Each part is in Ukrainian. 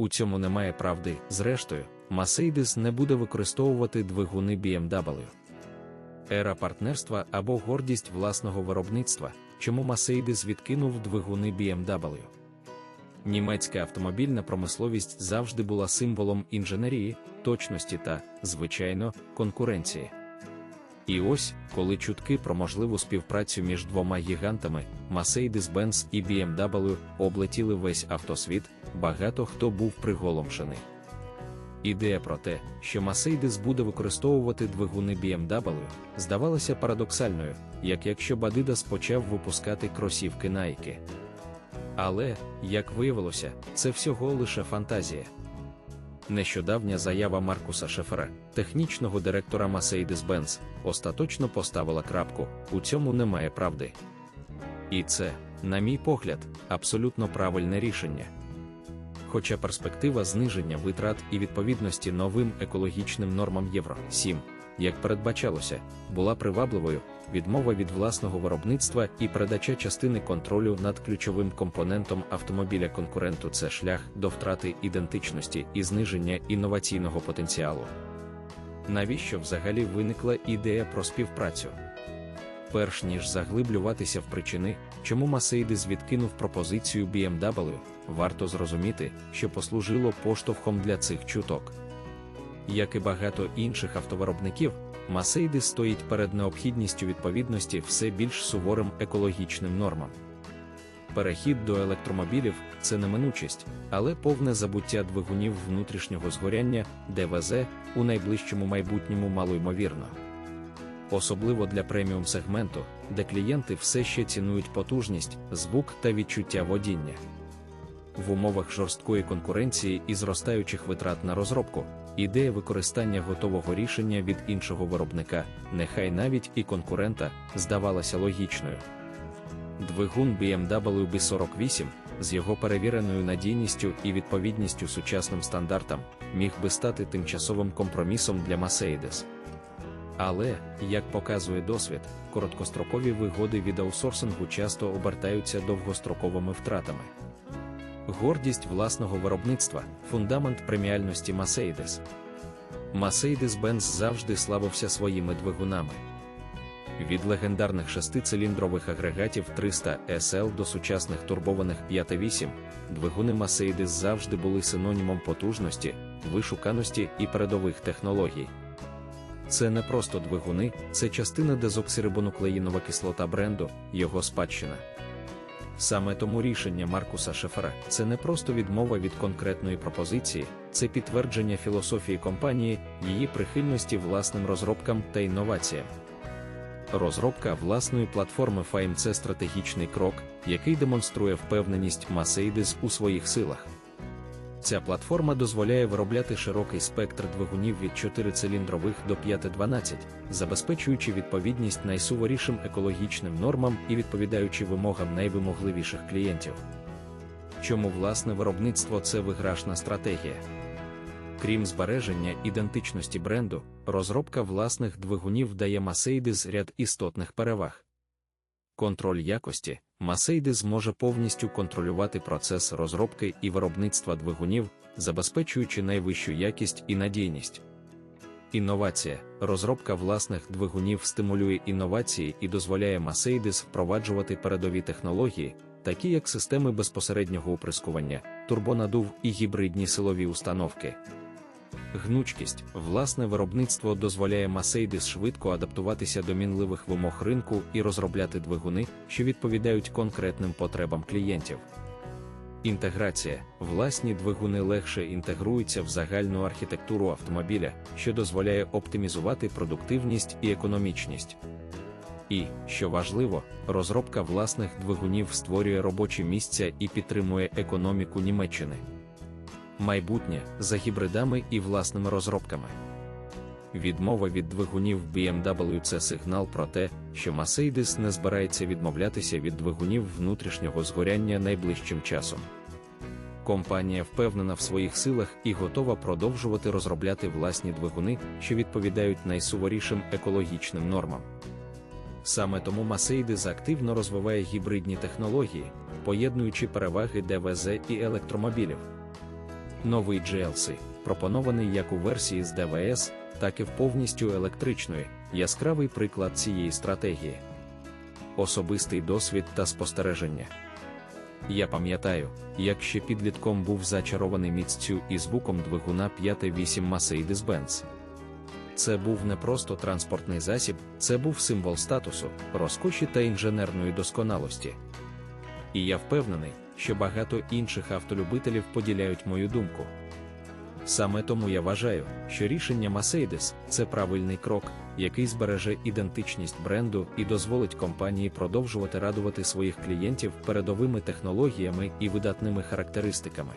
У цьому немає правди. Зрештою, Mercedes не буде використовувати двигуни BMW. Ера партнерства або гордість власного виробництва, чому Mercedes відкинув двигуни BMW. Німецька автомобільна промисловість завжди була символом інженерії, точності та, звичайно, конкуренції. І ось, коли чутки про можливу співпрацю між двома гігантами, Mercedes-Benz і BMW облетіли весь автосвіт, багато хто був приголомшений. Ідея про те, що Mercedes буде використовувати двигуни BMW, здавалася парадоксальною, як якщо б Adidas почав випускати кросівки Nike. Але, як виявилося, це всього лише фантазія. Нещодавня заява Маркуса Шефера, технічного директора Mercedes-Benz, остаточно поставила крапку, у цьому немає правди. І це, на мій погляд, абсолютно правильне рішення. Хоча перспектива зниження витрат і відповідності новим екологічним нормам Євро 7, як передбачалося, була привабливою, відмова від власного виробництва і передача частини контролю над ключовим компонентом автомобіля конкуренту це шлях до втрати ідентичності і зниження інноваційного потенціалу. Навіщо взагалі виникла ідея про співпрацю? Перш ніж заглиблюватися в причини, чому Mercedes відкинув пропозицію BMW, варто зрозуміти, що послужило поштовхом для цих чуток. Як і багато інших автовиробників, Mercedes стоїть перед необхідністю відповідності все більш суворим екологічним нормам. Перехід до електромобілів це неминучість, але повне забуття двигунів внутрішнього згоряння, ДВЗ, у найближчому майбутньому малоймовірно. Особливо для преміум сегменту, де клієнти все ще цінують потужність, звук та відчуття водіння. В умовах жорсткої конкуренції і зростаючих витрат на розробку, ідея використання готового рішення від іншого виробника, нехай навіть і конкурента, здавалася логічною. Двигун BMW B48 з його перевіреною надійністю і відповідністю сучасним стандартам міг би стати тимчасовим компромісом для Mercedes. Але, як показує досвід, короткострокові вигоди від аутсорсингу часто обертаються довгостроковими втратами. Гордість власного виробництва фундамент преміальності Mercedes. Mercedes-Benz завжди славився своїми двигунами. Від легендарних шестициліндрових агрегатів 300 SL до сучасних турбованих 5.8, двигуни Mercedes завжди були синонімом потужності, вишуканості і передових технологій. Це не просто двигуни, це частина дезоксирибонуклеїнова кислота бренду, його спадщина. Саме тому рішення Маркуса Шефера це не просто відмова від конкретної пропозиції, це підтвердження філософії компанії, її прихильності власним розробкам та інноваціям. Розробка власної платформи FAIM – це стратегічний крок, який демонструє впевненість Mercedes у своїх силах. Ця платформа дозволяє виробляти широкий спектр двигунів від 4-циліндрових до 5-12, забезпечуючи відповідність найсуворішим екологічним нормам і відповідаючи вимогам найвимогливіших клієнтів. Чому власне виробництво це виграшна стратегія? Крім збереження ідентичності бренду, розробка власних двигунів дає Mercedes ряд істотних переваг. Контроль якості Mercedes зможе повністю контролювати процес розробки і виробництва двигунів, забезпечуючи найвищу якість і надійність. Інновація, розробка власних двигунів стимулює інновації і дозволяє Mercedes впроваджувати передові технології, такі як системи безпосереднього оприскування, турбонадув і гібридні силові установки. Гнучкість, власне виробництво дозволяє Mercedes швидко адаптуватися до мінливих вимог ринку і розробляти двигуни, що відповідають конкретним потребам клієнтів. Інтеграція, власні двигуни легше інтегруються в загальну архітектуру автомобіля, що дозволяє оптимізувати продуктивність і економічність. І, що важливо, розробка власних двигунів створює робочі місця і підтримує економіку Німеччини майбутнє за гібридами і власними розробками. Відмова від двигунів BMW це сигнал про те, що Mercedes не збирається відмовлятися від двигунів внутрішнього згоряння найближчим часом. Компанія впевнена в своїх силах і готова продовжувати розробляти власні двигуни, що відповідають найсуворішим екологічним нормам. Саме тому Mercedes активно розвиває гібридні технології, поєднуючи переваги ДВЗ і електромобілів. Новий GLC, пропонований як у версії з ДВС, так і в повністю електричної, яскравий приклад цієї стратегії. Особистий досвід та спостереження. Я пам'ятаю, як ще підлітком був зачарований міццю і звуком двигуна 5.8 Mercedes-Benz. Це був не просто транспортний засіб, це був символ статусу, розкоші та інженерної досконалості. І я впевнений, що багато інших автолюбителів поділяють мою думку. Саме тому я вважаю, що рішення Mercedes – це правильний крок, який збереже ідентичність бренду і дозволить компанії продовжувати радувати своїх клієнтів передовими технологіями і видатними характеристиками.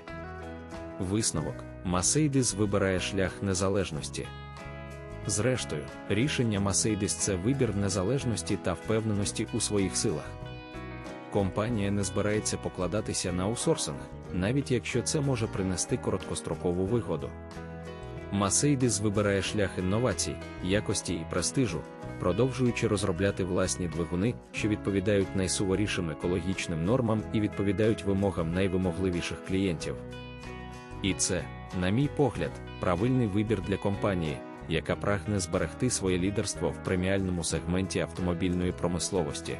Висновок Mercedes вибирає шлях незалежності. Зрештою, рішення Mercedes – це вибір незалежності та впевненості у своїх силах. Компанія не збирається покладатися на аутсорсинг, навіть якщо це може принести короткострокову вигоду. Mercedes вибирає шлях інновацій, якості і престижу, продовжуючи розробляти власні двигуни, що відповідають найсуворішим екологічним нормам і відповідають вимогам найвимогливіших клієнтів. І це, на мій погляд, правильний вибір для компанії, яка прагне зберегти своє лідерство в преміальному сегменті автомобільної промисловості.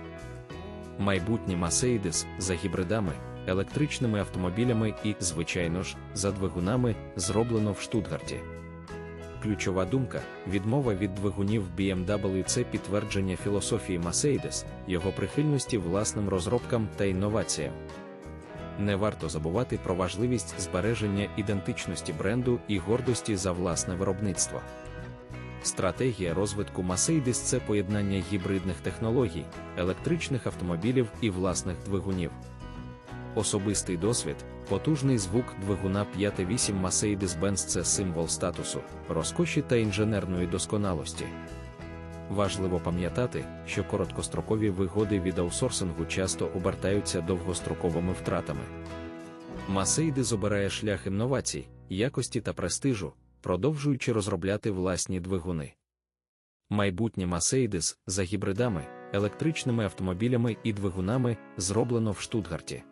Майбутнє Mercedes за гібридами, електричними автомобілями і, звичайно ж, за двигунами зроблено в Штутгарті. Ключова думка відмова від двигунів BMW це підтвердження філософії Mercedes, його прихильності власним розробкам та інноваціям. Не варто забувати про важливість збереження ідентичності бренду і гордості за власне виробництво. Стратегія розвитку Mercedes – це поєднання гібридних технологій, електричних автомобілів і власних двигунів. Особистий досвід, потужний звук двигуна 5.8 Mercedes-Benz – це символ статусу, розкоші та інженерної досконалості. Важливо пам'ятати, що короткострокові вигоди від аутсорсингу часто обертаються довгостроковими втратами. Mercedes обирає шлях інновацій, якості та престижу, продовжуючи розробляти власні двигуни. Майбутнє Mercedes за гібридами, електричними автомобілями і двигунами зроблено в Штутгарті.